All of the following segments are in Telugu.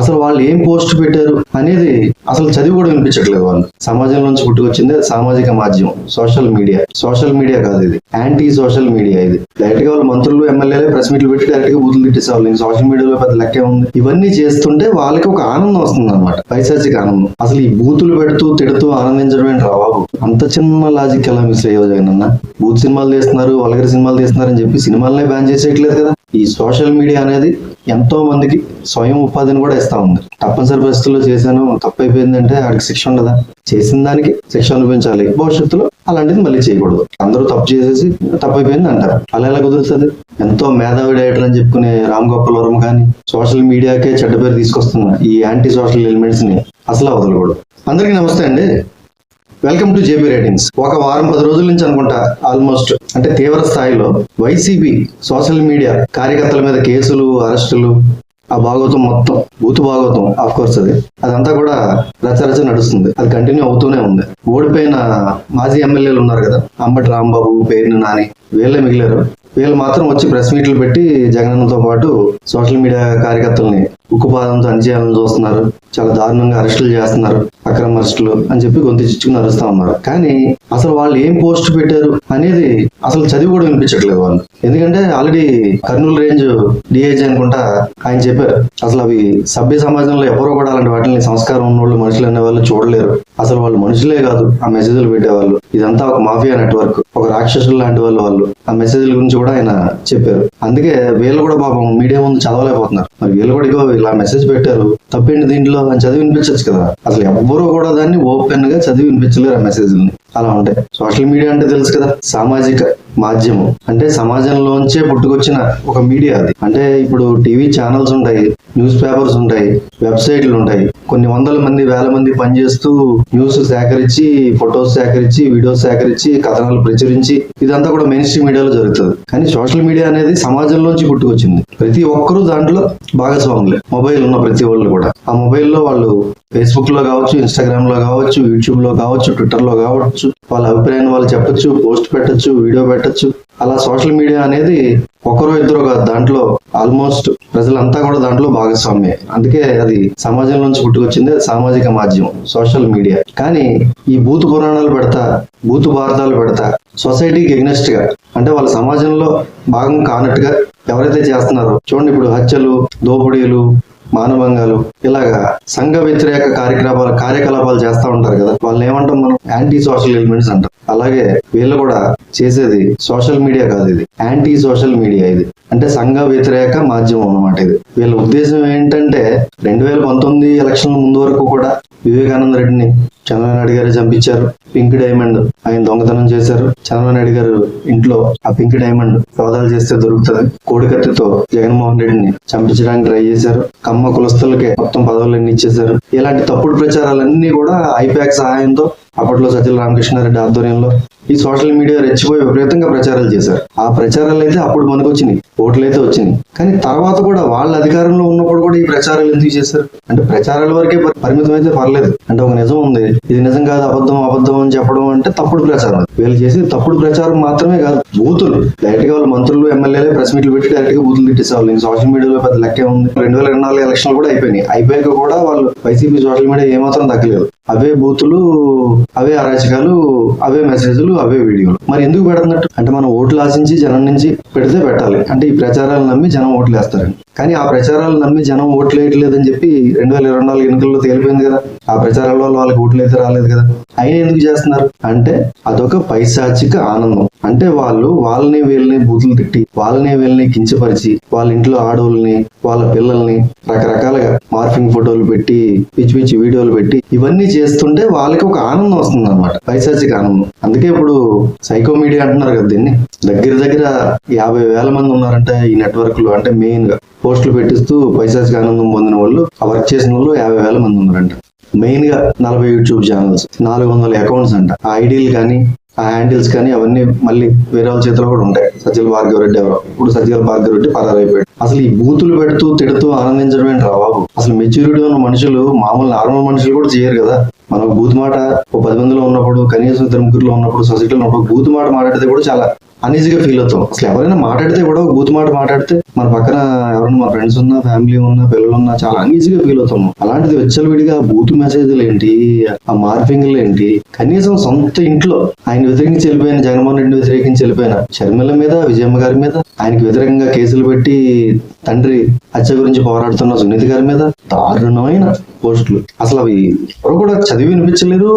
అసలు వాళ్ళు ఏం పోస్ట్ పెట్టారు అనేది అసలు చదివి కూడా వినిపించట్లేదు వాళ్ళు. సమాజం నుంచి పుట్టుకొచ్చింది సామాజిక మాధ్యమం సోషల్ మీడియా. సోషల్ మీడియా కాదు ఇది. యాంటీ సోషల్ మీడియా ఇది. డైరెక్ట్గా వాళ్ళు మంత్రులు ఎమ్మెల్యేలే ప్రెస్ మీట్లు పెట్టి డైరెక్ట్గా బూతులు తిట్టేసేవాళ్ళు. సోషల్ మీడియాలో పెద్ద లెక్కే ఉంది. ఇవన్నీ చేస్తుంటే వాళ్ళకి ఒక ఆనందం వస్తుంది అనమాట పైశాచిక ఆనందం. అసలు ఈ బూతులు పెడుతూ తిడుతూ ఆనందించడం ఏంటి రాబాబు అంత చిన్న లాజిక్ ఎలా మిస్ అయ్యో జగన్ అన్న బూత్ సినిమాలు తీస్తున్నారు వల్గర్ సినిమాలు తీస్తున్నారు అని చెప్పి సినిమాలనే బ్యాన్ చేసేయట్లేదు కదా. ఈ సోషల్ మీడియా అనేది ఎంతో మందికి స్వయం ఉపాధిని కూడా ఇస్తా ఉంది. తప్పనిసరి పరిస్థితుల్లో చేశాను తప్పు అయిపోయిందంటే ఆడికి శిక్ష ఉండదా? చేసిన దానికి శిక్ష అనిపించాలి భవిష్యత్తులో అలాంటిది మళ్ళీ చేయకూడదు. అందరూ తప్పు చేసేసి తప్పు అయిపోయింది అంటారు. అలా ఎలా కుదురుతుంది? ఎంతో మేధావి డైరెక్టర్ అని చెప్పుకునే రామ్ గోపాలవరం కానీ సోషల్ మీడియాకే చెడ్డ పేరు తీసుకొస్తున్న ఈ యాంటీ సోషల్ ఎలిమెంట్స్ని అసలు వదలకూడదు. అందరికీ నమస్తే అండి. వెల్కమ్ టు జేబీ రేటింగ్స్ ఒక వారం పది రోజుల నుంచి అనుకుంటా ఆల్మోస్ట్ అంటే తీవ్ర స్థాయిలో వైసీపీ సోషల్ మీడియా కార్యకర్తల మీద కేసులు అరెస్టులు ఆ భాగవతం మొత్తం బూతు భాగవతం ఆఫ్ కోర్స్ అది. అదంతా కూడా రచరచ నడుస్తుంది. అది కంటిన్యూ అవుతూనే ఉంది. ఓడిపోయిన మాజీ ఎమ్మెల్యేలు ఉన్నారు కదా అంబటి రాంబాబు పేరుని నాని వీళ్ళే మిగిలారు. వీళ్ళు మాత్రం వచ్చి ప్రెస్ మీట్లు పెట్టి జగనన్నతో పాటు సోషల్ మీడియా కార్యకర్తల్ని ఉక్కుపాదంతో అణిచేయాలని చూస్తున్నారు. చాలా దారుణంగా అరెస్టులు చేస్తున్నారు అక్రమ అరెస్టులు అని చెప్పి గొంతు చిచ్చుకుని అరుస్తా ఉన్నారు. కానీ అసలు వాళ్ళు ఏం పోస్ట్ పెట్టారు అనేది అసలు చదివి కూడా వినిపించట్లేదు వాళ్ళు. ఎందుకంటే ఆల్రెడీ కర్నూలు రేంజ్ డిఐజీ అనుకుంటా ఆయన చెప్పారు అసలు అవి సభ్య సమాజంలో ఎవరో కూడా అలాంటి వాటిని సంస్కారం ఉన్న వాళ్ళు మనుషులు అనే వాళ్ళు చూడలేరు. అసలు వాళ్ళు మనుషులే కాదు ఆ మెసేజ్లు పెట్టేవాళ్ళు. ఇదంతా ఒక మాఫియా నెట్వర్క్ ఒక రాక్షసులు లాంటి వాళ్ళు వాళ్ళు. ఆ మెసేజ్ల గురించి కూడా ఆయన చెప్పారు. అందుకే వీళ్ళు కూడా పాపం మీడియా ముందు చదవలేకపోతున్నారు. మరి వీళ్ళు కూడా ఇగో ఇలా మెసేజ్ పెట్టారు తప్పేంటి దీంట్లో? అని చదివి వినిపించచ్చు కదా. అసలు ఎవ్వరూ కూడా దాన్ని ఓపెన్గా చదివి వినిపించలేరు ఆ మెసేజ్ని అలా ఉంటాయి. సోషల్ మీడియా అంటే తెలుసు కదా సామాజిక మాధ్యమం. అంటే సమాజంలోంచే పుట్టుకొచ్చిన ఒక మీడియా అది. అంటే ఇప్పుడు టీవీ ఛానల్స్ ఉంటాయి న్యూస్ పేపర్స్ ఉంటాయి వెబ్సైట్లు ఉంటాయి. కొన్ని వందల మంది వేల మంది పనిచేస్తూ న్యూస్ సేకరించి ఫొటోస్ సేకరించి వీడియోస్ సేకరించి కథనాలు ప్రచురించి ఇదంతా కూడా మెయిన్ స్ట్రీమ్ మీడియాలో జరుగుతుంది. కానీ సోషల్ మీడియా అనేది సమాజంలోంచి పుట్టుకొచ్చింది. ప్రతి ఒక్కరూ దాంట్లో భాగస్వాములే. మొబైల్ ఉన్న ప్రతి వాళ్ళు కూడా. ఆ మొబైల్లో వాళ్ళు ఫేస్బుక్లో కావచ్చు ఇన్స్టాగ్రామ్లో కావచ్చు యూట్యూబ్లో కావచ్చు ట్విట్టర్లో కావచ్చు వాళ్ళ అభిప్రాయాన్ని వాళ్ళు చెప్పొచ్చు పోస్ట్ పెట్టచ్చు వీడియో పెట్టొచ్చు. అలా సోషల్ మీడియా అనేది ఒకరో ఇద్దరు కాదు దాంట్లో ఆల్మోస్ట్ ప్రజలంతా కూడా దాంట్లో భాగస్వామ్యే. అందుకే అది సమాజం నుంచి పుట్టుకొచ్చింది సామాజిక మాధ్యమం సోషల్ మీడియా. కానీ ఈ భూత పురాణాలు పెడతా భూత భారతాలు పెడతా సొసైటీకి ఎగ్నెస్ట్గా అంటే వాళ్ళ సమాజంలో భాగం కానట్టుగా ఎవరైతే చేస్తున్నారో చూడండి ఇప్పుడు హత్యలు దోపిడీలు మానభంగాలు ఇలాగా సంఘ వ్యతిరేక కార్యకలాపాలు కార్యకలాపాలు చేస్తా ఉంటారు కదా వాళ్ళు ఏమంటాం మనం? యాంటీ సోషల్ ఎలిమెంట్స్ అంటాం. అలాగే వీళ్ళు కూడా చేసేది సోషల్ మీడియా కాదు ఇది. యాంటీ సోషల్ మీడియా ఇది. అంటే సంఘ వ్యతిరేక మాధ్యమం అన్నమాట ఇది. వీళ్ళ ఉద్దేశం ఏంటంటే రెండు వేల పంతొమ్మిది ఎలక్షన్ ముందు వరకు కూడా వివేకానంద రెడ్డిని చంద్రబాబు గారు చంపించారు. పింక్ డైమండ్ ఆయన దొంగతనం చేశారు. చంద్రబాబు గారు ఇంట్లో ఆ పింక్ డైమండ్ సోదాలు చేస్తే దొరుకుతుంది. కోడికత్తితో జగన్మోహన్ రెడ్డిని చంపించడానికి ట్రై చేశారు. కమ్మ కులస్తులకే మొత్తం పదవులన్నీ ఇచ్చేశారు. ఇలాంటి తప్పుడు ప్రచారాలన్నీ కూడా ఐపాక్ సహాయంతో అప్పట్లో సజ్జల రామకృష్ణారెడ్డి ఆధ్వర్యంలో ఈ సోషల్ మీడియా రెచ్చిపోయి విపరీతంగా ప్రచారాలు చేశారు. ఆ ప్రచారాలు అయితే అప్పుడు మనకు వచ్చినాయి ఓట్లు అయితే వచ్చినాయి. కానీ తర్వాత కూడా వాళ్ళ అధికారంలో ఉన్నప్పుడు కూడా ఈ ప్రచారాలు ఎందుకు చేశారు? అంటే ప్రచారాల వరకే పరిమితం అయితే పర్లేదు. అంటే ఒక నిజం ఉంది ఇది నిజం కాదు అబద్ధం అబద్ధం అని చెప్పడం అంటే తప్పుడు ప్రచారం. వీళ్ళు చేసి తప్పుడు ప్రచారం మాత్రమే కాదు బూతులు. డైరెక్ట్గా వాళ్ళు మంత్రులు ఎమ్మెల్యేలే ప్రెస్ మీట్లు పెట్టి డైరెక్ట్గా బూతులు తిట్టేసేవాళ్ళు. ఇంకా సోషల్ మీడియాలో పెద్ద లెక్కే ఉంది. రెండు వేల ఇరవై నాలుగు ఎలక్షన్లు కూడా అయిపోయినాయి. అయిపోయాక కూడా వాళ్ళు వైసీపీ సోషల్ మీడియా ఏమాత్రం తగ్గలేదు అవే బూతులు అవే అరాచకాలు అవే మెసేజ్లు అవే వీడియోలు. మరి ఎందుకు పెడుతున్నట్టు? అంటే మనం ఓట్లు ఆశించి జనం నుంచి పెడితే పెట్టాలి. అంటే ఈ ప్రచారాలు నమ్మి జనం ఓట్లు వేస్తారని. కానీ ఆ ప్రచారాలు నమ్మి జనం ఓట్లు వేయట్లేదని చెప్పి రెండు వేల ఇరవై నాలుగు ఎన్నికల్లో తేలిపోయింది కదా. ఆ ప్రచారాల వల్ల వాళ్ళకి ఓట్లు అయితే రాలేదు కదా. అయినా ఎందుకు చేస్తున్నారు? అంటే అదొక పైశాచిక ఆనందం. అంటే వాళ్ళు వాళ్ళని వీళ్ళని బూతులు తిట్టి వాళ్ళని వీళ్ళని కించపరిచి వాళ్ళ ఇంట్లో ఆడోళ్ళని వాళ్ళ పిల్లల్ని రకరకాలుగా మార్ఫింగ్ ఫోటోలు పెట్టి పిచ్చి పిచ్చి వీడియోలు పెట్టి ఇవన్నీ చేస్తుంటే వాళ్ళకి ఒక ఆనందం వస్తుంది అనమాట పైశాచిక ఆనందం. అందుకే ఇప్పుడు సైకో మీడియా అంటున్నారు కదా దీన్ని. దగ్గర దగ్గర యాభై వేల మంది ఉన్నారంటే ఈ నెట్వర్క్లో అంటే మెయిన్గా. పోస్టులు పెట్టిస్తూ పైశాచిక ఆనందం పొందిన వాళ్ళు ఆ వర్క్ చేసిన వాళ్ళు యాభై వేల మంది ఉన్నారంట. మెయిన్గా నలభై యూట్యూబ్ ఛానల్స్ నాలుగు వందల అకౌంట్స్ అంట. ఆ ఐడీలు కానీ ఆ హ్యాండిల్స్ కానీ అవన్నీ మళ్ళీ వేరే వాళ్ళ చేతిలో కూడా ఉంటాయి. సజ్జల భార్గవ రెడ్డి ఎవరో. ఇప్పుడు సజ్జల భార్గవ రెడ్డి పరారైపోయాడు. అసలు ఈ బూతులు పెడుతూ తిడుతూ ఆనందించడం ఏంటి రా బాబు? అసలు మెచ్యూరిటీ ఉన్న మనుషులు మామూలు నార్మల్ మనుషులు కూడా చేయరు కదా. మనం బూత్ మాట ఓ పది మందిలో ఉన్నప్పుడు కనీసం ఇద్దరు ముగ్గురులో ఉన్నప్పుడు సొసైటీలో ఉన్నప్పుడు బూత్ మాట మాట్లాడితే కూడా చాలా అనీజీగా ఫీల్ అవుతాం. అసలు ఎవరైనా మాట్లాడితే కూడా బూత్ మాట మాట్లాడితే మన పక్కన ఎవరైనా మా ఫ్రెండ్స్ ఉన్నా ఫ్యామిలీ ఉన్నా పిల్లలు ఉన్నా చాలా అనీజీగా ఫీల్ అవుతాం. అలాంటిది విచ్చలవిడిగా బూత్ మెసేజ్లు ఏంటి ఆ మార్పింగ్లు ఏంటి కనీసం సొంత ఇంట్లో ఆయన వ్యతిరేకించి వెళ్ళిపోయిన జగన్మోహన్ రెడ్డి వ్యతిరేకించి వెళ్ళిపోయిన షర్మిల మీద విజయమ్మ గారి మీద ఆయనకి వ్యతిరేకంగా కేసులు పెట్టి తండ్రి హత్య గురించి పోరాడుతున్న సునీత గారి మీద దారుణమైన పోస్టులు. అసలు అవి ఎవరు కూడా చదివి వినిపించలేరు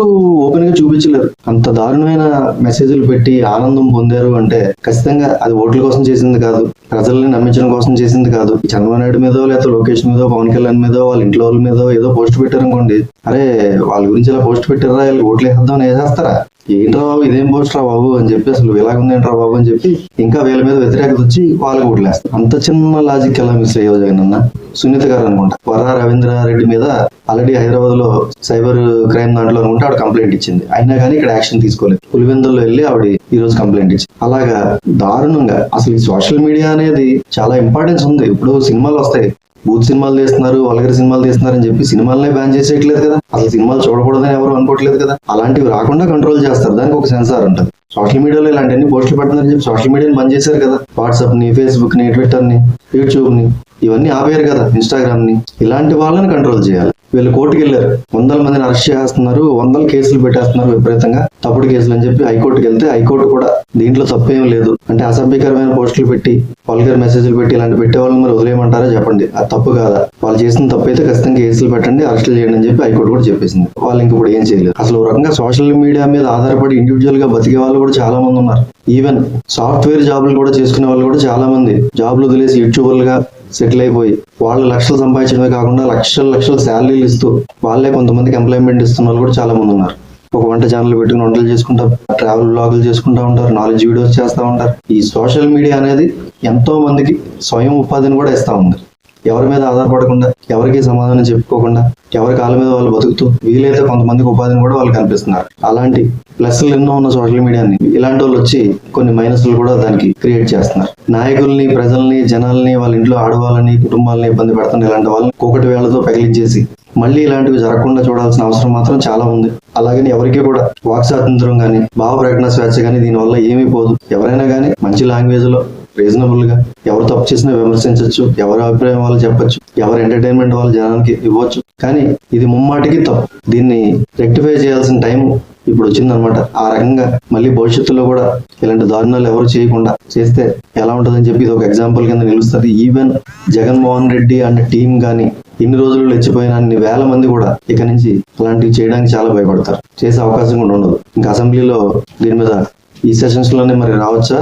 ఓపెన్గా చూపించలేరు. అంత దారుణమైన మెసేజ్లు పెట్టి ఆనందం పొందారు అంటే ఖచ్చితంగా అది ఓట్ల కోసం చేసింది కాదు ప్రజల్ని నమ్మించడం కోసం చేసింది కాదు. చంద్రబాబు నాయుడు మీదో లేకపోతే లోకేష్ మీదో పవన్ కళ్యాణ్ మీదో వాళ్ళ ఇంట్లో వాళ్ళ మీదో ఏదో పోస్ట్ పెట్టారు అనుకోండి అరే వాళ్ళ గురించి ఇలా పోస్ట్ పెట్టారా వీళ్ళు ఓట్లు వేసేద్దాం వేసేస్తారా? ఏంట్రా బాబు ఇదేం పోస్ట్ రా బాబు అని చెప్పి అసలు ఇలాగుందేంట్రా బాబు అని చెప్పి ఇంకా వీళ్ళ మీద వ్యతిరేకత వచ్చి వాళ్ళకి ఓట్లేస్తారు అంత చిన్న లాజిక్ ఎలా మిస్ అయ్యో జగన్ సునీత గారు అనుకుంటా. వర రవీంద్రారెడ్డి మీద ఆల్రెడీ హైదరాబాద్లో సైబర్ క్రైమ్ దాంట్లో అనుకుంటే ఆవిడ కంప్లైంట్ ఇచ్చింది. అయినా కానీ ఇక్కడ యాక్షన్ తీసుకోలేదు. పులివెందుల్లో వెళ్ళి ఆవిడ ఈ రోజు కంప్లైంట్ ఇచ్చింది. అలాగా దారుణంగా అసలు ఈ సోషల్ మీడియా అనేది చాలా ఇంపార్టెన్స్ ఉంది. ఇప్పుడు సినిమాలు వస్తాయి. బూత్ సినిమాలు తీస్తున్నారు వల్గర్ సినిమాలు తీస్తున్నారు అని చెప్పి సినిమాలనే బ్యాన్ చేసేయట్లేదు కదా. అసలు సినిమాలు చూడకూడదని ఎవరు అనుకోవట్లేదు కదా. అలాంటివి రాకుండా కంట్రోల్ చేస్తారు. దానికి ఒక సెన్సార్ ఉంటుంది. సోషల్ మీడియాలో ఇలాంటివన్నీ పోస్టులు పెడుతున్నారని చెప్పి సోషల్ మీడియాని బంద్ చేశారు కదా. వాట్సాప్ని ఫేస్బుక్ని ట్విట్టర్ని యూట్యూబ్ని ఇవన్నీ ఆపేయారు కదా ఇన్స్టాగ్రామ్ని. ఇలాంటి వాళ్ళని కంట్రోల్ చేయాలి. వీళ్ళు కోర్టుకి వెళ్ళారు. వందల మందిని అరెస్ట్ చేస్తున్నారు వందల కేసులు పెట్టేస్తున్నారు విపరీతంగా. తప్పుడు కేసులు అని చెప్పి హైకోర్టుకి వెళ్తే హైకోర్టు కూడా దీంట్లో తప్పేం లేదు. అంటే అసభ్యకరమైన పోస్టులు పెట్టి పల్గర్ మెసేజ్లు పెట్టి ఇలాంటి పెట్టే వాళ్ళని మరి వదిలేయమంటారా చెప్పండి. అది తప్పు కాదా? వాళ్ళు చేసిన తప్పు అయితే ఖచ్చితంగా కేసులు పెట్టండి అరెస్టులు చేయండి అని చెప్పి హైకోర్టు కూడా చెప్పేసింది. వాళ్ళు ఇంక ఇప్పుడు ఏం చేయలేదు. అసలు రకంగా సోషల్ మీడియా మీద ఆధారపడి ఇండివిజువల్గా బతికే వాళ్ళు కూడా చాలా మంది ఉన్నారు. ఈవెన్ సాఫ్ట్వేర్ జాబ్లు కూడా చేసుకునే వాళ్ళు కూడా చాలా మంది జాబ్లు వదిలేసి యూట్యూబర్లుగా సెటిల్ అయిపోయి వాళ్ళు లక్షలు సంపాదించడమే కాకుండా లక్షల లక్షల శాలరీలు ఇస్తూ వాళ్ళే కొంతమందికి ఎంప్లాయ్మెంట్ ఇస్తున్న వాళ్ళు కూడా చాలా మంది ఉన్నారు. ఒక వంట ఛానల్ పెట్టుకుని వంటలు చేసుకుంటా ట్రావెల్ బ్లాగులు చేసుకుంటా ఉంటారు నాలెడ్జ్ వీడియోస్ చేస్తూ ఉంటారు. ఈ సోషల్ మీడియా అనేది ఎంతో మందికి స్వయం ఉపాధిని కూడా ఇస్తూ ఉంది. ఎవరి మీద ఆధారపడకుండా ఎవరికి సమాధానం చెప్పుకోకుండా ఎవరి కాళ్ళ మీద వాళ్ళు బతుకుతూ వీలైతే కొంతమందికి ఉపాధిని కూడా వాళ్ళు కనిపిస్తున్నారు అలాంటి ప్లస్లు ఎన్నో ఉన్న సోషల్ మీడియాని ఇలాంటి వాళ్ళు వచ్చి కొన్ని మైనస్లు కూడా దానికి క్రియేట్ చేస్తున్నారు. నాయకుల్ని ప్రజల్ని జనాల్ని వాళ్ళ ఇంట్లో ఆడవాళ్ళని కుటుంబాలని ఇబ్బంది పెడుతున్న ఇలాంటి వాళ్ళని ఒకటి వేళ్ళతో పగిలించేసి మళ్ళీ ఇలాంటివి జరగకుండా చూడాల్సిన అవసరం మాత్రం చాలా ఉంది. అలాగని ఎవరికి కూడా వాక్ స్వాతంత్రం కానీ భావ ప్రకటన స్వేచ్ఛ కానీ దీనివల్ల ఏమీ పోదు. ఎవరైనా కానీ మంచి లాంగ్వేజ్లో రీజనబుల్గా ఎవరు తప్పు చేసినా విమర్శించవచ్చు ఎవరి అభిప్రాయం వాళ్ళు చెప్పొచ్చు ఎవరి ఎంటర్టైన్మెంట్ వాళ్ళు జనానికి ఇవ్వచ్చు. కానీ ఇది ముమ్మాటికి తప్పు. దీన్ని రెక్టిఫై చేయాల్సిన టైం ఇప్పుడు వచ్చిందనమాట. ఆ రకంగా మళ్ళీ భవిష్యత్తులో కూడా ఇలాంటి దారుణాలు ఎవరు చేయకుండా చేస్తే ఎలా ఉంటుందని చెప్పి ఇది ఒక ఎగ్జాంపుల్ కింద నిలుస్తుంది. Even Jaganmohan Reddy and team కానీ ఇన్ని రోజులు లేచిపోయిన అన్ని వేల మంది కూడా ఇక నుంచి అలాంటివి చేయడానికి చాలా భయపడతారు. చేసే అవకాశం కూడా ఉండదు. ఇంకా అసెంబ్లీలో దీని మీద ఈ సెషన్స్లోనే మరి రావచ్చా?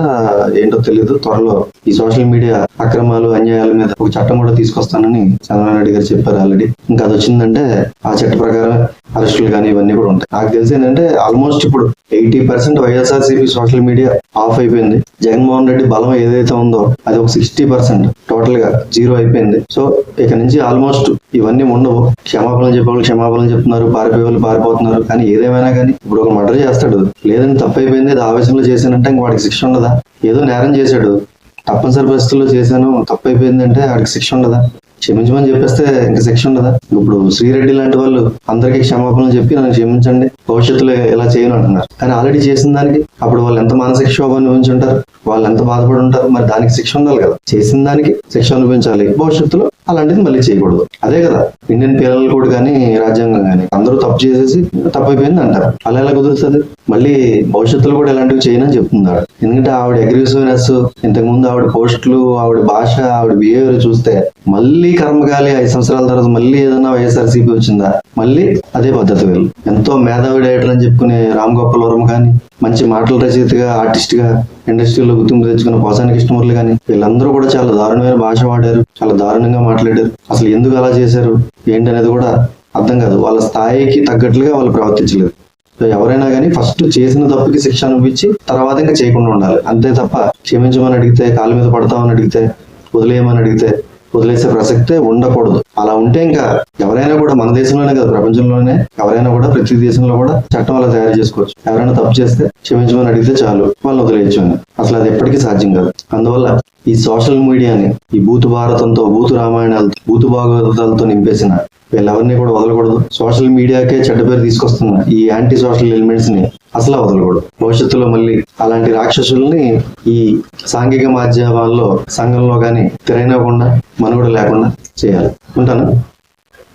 ఏంటో తెలియదు త్వరలో ఈ సోషల్ మీడియా అక్రమాలు అన్యాయాల మీద ఒక చట్టం కూడా తీసుకొస్తానని చంద్రబాబు నాయుడు గారు చెప్పారు ఆల్రెడీ ఇంకా అది వచ్చిందంటే ఆ చట్ట ప్రకారం అరెస్టులు కానీ ఇవన్నీ కూడా ఉంటాయి. నాకు తెలిసి ఏంటంటే ఆల్మోస్ట్ ఇప్పుడు eighty percent YSRCP social media off అయిపోయింది. జగన్మోహన్ రెడ్డి బలం ఏదైతే ఉందో అది ఒక సిక్స్టీ పర్సెంట్ టోటల్గా జీరో అయిపోయింది. సో ఇక నుంచి ఆల్మోస్ట్ ఇవన్నీ ఉండవు. క్షమాపణలు చెప్పే వాళ్ళు క్షమాపణలు చెప్తున్నారు పారిపోయే వాళ్ళు పారిపోతున్నారు. కానీ ఏదేమైనా కానీ ఇప్పుడు ఒక మర్డర్ చేస్తాడు. లేదని తప్పు అయిపోయింది అది ఆవేశంలో చేశానంటే ఇంక వాడికి శిక్ష ఉండదా? ఏదో నేరం చేశాడు. తప్పనిసరి పరిస్థితుల్లో చేశాను. తప్పు అయిపోయిందంటే వాడికి శిక్ష ఉండదా? క్షమించమని చెప్పేస్తే ఇంకా శిక్ష ఉండదా? ఇప్పుడు శ్రీరెడ్డి లాంటి వాళ్ళు అందరికీ క్షమాపణలు చెప్పి నన్ను క్షమించండి భవిష్యత్తులో ఇలా చేయను అంటున్నారు. కానీ ఆల్రెడీ చేసిన దానికి అప్పుడు వాళ్ళు ఎంత మానసిక క్షోభ అనుభవించుంటారు వాళ్ళు ఎంత బాధపడి ఉంటారు మరి దానికి శిక్ష ఉండాలి కదా. చేసిన దానికి శిక్ష అనుభవించాలి. భవిష్యత్తులో అలాంటిది మళ్ళీ చేయకూడదు. అదే కదా ఇండియన్ పిల్లలు కూడా కానీ రాజ్యాంగం కానీ అందరూ తప్పు చేసేసి తప్పు అయిపోయింది అంటారు. అలా ఎలా కుదురుతుంది? మళ్ళీ భవిష్యత్తులో కూడా ఇలాంటివి చేయనని చెప్తున్నాడు ఎందుకంటే ఆవిడ అగ్రెసివ్నెస్ ఇంతకు ముందు ఆవిడ పోస్టులు ఆవిడ భాష ఆవిడ బిహేవియర్ చూస్తే మళ్ళీ కర్మకాలి ఐదు సంవత్సరాల తర్వాత మళ్ళీ ఏదైనా వైఎస్ఆర్సీపీ వచ్చిందా? మళ్ళీ అదే పద్ధతి వీళ్ళు. ఎంతో మేధావి డైరెక్టర్ అని చెప్పుకునే రామ్ గోపాల్ వర్మ కానీ మంచి మాటల రచయితగా ఆర్టిస్ట్గా ఇండస్ట్రీలో గుర్తింపు తెచ్చుకున్న పోసాని కృష్ణమూర్తి కానీ వీళ్ళందరూ కూడా చాలా దారుణమైన భాష వాడారు చాలా దారుణంగా మాట్లాడారు. అసలు ఎందుకు అలా చేశారు? ఏంటనేది కూడా అర్థం కాదు. వాళ్ళ స్థాయికి తగ్గట్లుగా వాళ్ళు ప్రవర్తించలేదు. ఎవరైనా కానీ ఫస్ట్ చేసిన తప్పుకి శిక్ష అనిపించి తర్వాత ఇంకా చేయకుండా ఉండాలి. అంతే తప్ప క్షమించమని అడిగితే కాళ్ళ మీద పడతామని అడిగితే వదిలేయమని అడిగితే వదిలేసే ప్రసక్తే ఉండకూడదు. అలా ఉంటే ఇంకా ఎవరైనా కూడా మన దేశంలోనే కదా ప్రపంచంలోనే ఎవరైనా కూడా ప్రతి దేశంలో కూడా చట్టం అలా తయారు చేసుకోవచ్చు. ఎవరైనా తప్పు చేస్తే క్షమించమని అడిగితే చాలు వాళ్ళని వదిలేయచ్చు అని. అసలు అది ఎప్పటికీ సాధ్యం కాదు. అందువల్ల ఈ సోషల్ మీడియాని ఈ భూత భారతంతో భూతు రామాయణాలతో భూతు భాగవతాలతో నింపేసిన వీళ్ళెవరిని కూడా వదలకూడదు. సోషల్ మీడియాకే చెడ్డ పేరు తీసుకొస్తున్న ఈ యాంటీ సోషల్ ఎలిమెంట్స్ని అసలు వదలకూడదు. భవిష్యత్తులో మళ్ళీ అలాంటి రాక్షసుల్ని ఈ సాంఘిక మాధ్యమాల్లో సంఘంలో కానీ తిరైనకుండా మనుగడ లేకుండా చేయాలి. ఉంటాను?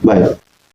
బాయ్